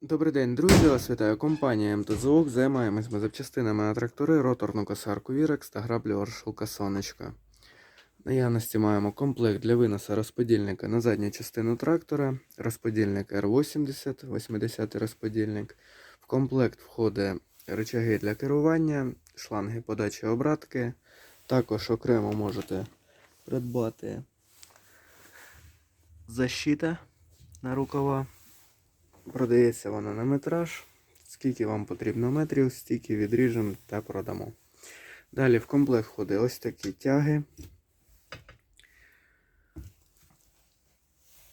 Добрий день, друзі! Вас вітає компанія МТЗОК. Займаємось ми запчастинами на трактори, роторну косарку Вірекс та граблю Оршилка Сонечка. Наявності маємо комплект для виносу розподільника на задню частину трактора, розподільник R80, 80 розподільник. В комплект входить рычаги для керування, шланги подачі обратки. Також окремо можете придбати защита на рукава. Продається вона на метраж. Скільки вам потрібно метрів, стільки відріжемо та продамо. Далі в комплект входить ось такі тяги.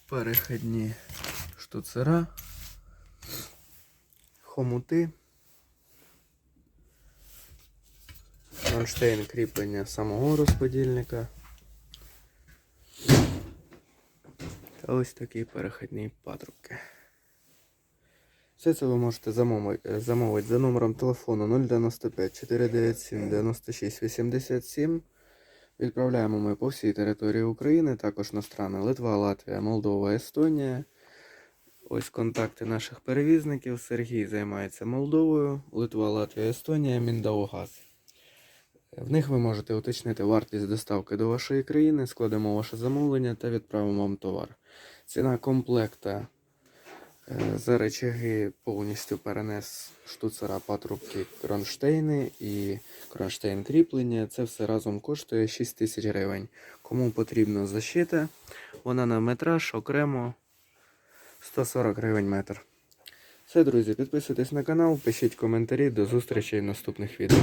Перехідні штуцера, хомути, кронштейн кріплення самого розподільника. Та ось такі перехідні патрубки. Все це ви можете замовити, замовити за номером телефону 095 497 96 87. Відправляємо ми по всій території України, також на страни Литва, Латвія, Молдова, Естонія. Ось контакти наших перевізників. Сергій займається Молдовою, Литва, Латвія, Естонія, Міндаугаз. В них ви можете уточнити вартість доставки до вашої країни, складемо ваше замовлення та відправимо вам товар. Ціна комплекта Е, За речаги повністю перенес штуцера патрубки кронштейни і кронштейн кріплення. Це все разом коштує 6 тисяч гривень. Кому потрібна защита, вона на метраж окремо 140 гривень метр. Все, друзі, підписуйтесь на канал, пишіть коментарі. До зустрічі в наступних відео.